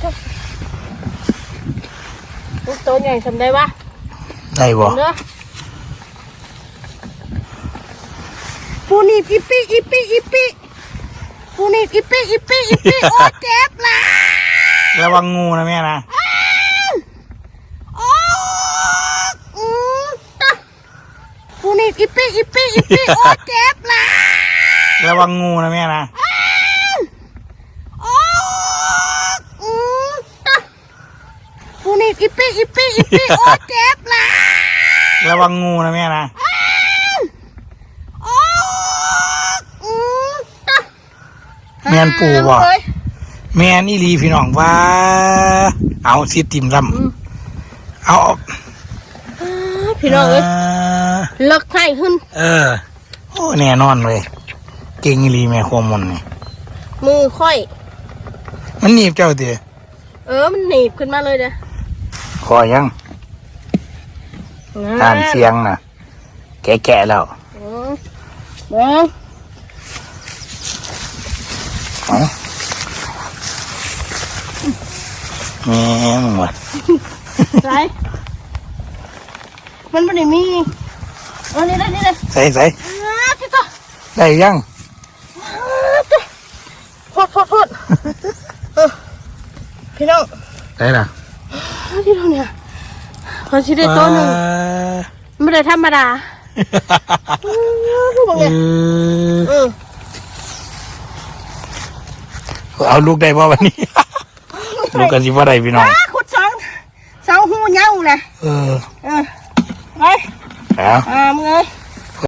โถ่ลูกโตใหญ่ทำได้ปะได้บ่เด้อปูนี่อีปีอีปีอีปีปูนี่อีปีอีปีอีปีโอ้เจ็บละระวังงูนะแม่นะโอ้อืมตะปูนี่อีปีอีปีอีปีโอ้เจ็บละระวังงูนะแม่นะ โอ้อืมตะ ปูนี่อีปีอีปีอีปีโอ้เจ็บละระวังงูนะแม่นะโอ้อืมตะแม่นปูบ่เอ้ย แม่นอีหลีพี่น้องว่า เอาสิติ่มลอืมำเอาอ้าพี่น้องเอ้ยเลิกให้ขึ้น เออโอ้แน่นอนเลย เก่งอีหลีแม่ควมนนี่มือค่อย มันหนีบเจ้าเดียเออมันหนีบขึ้นมาเลยเด้อ คอยังทานเสียงนะแกะๆแล้วอืมเบิ่งเอาแม่มึงวะไรมันไม่ได้มีเอันนี้ได้นี่เลยใส่ใส่อ้าพี่ต่อได้ยังโทษโทษโทษเออพี่น้องได้ละอ้า พี่น้องเนี่ยพอชิได้ตัวหนึ่งไม่ได้ธรรมดาลูกบอกเนี่ยเอาลูกได้ป่ะวันนี้ ลูกกันสิบ่าได้พี่น้องขุดสองสองหูเงาเลยเออ เออไปเอาอ่ามึงเลย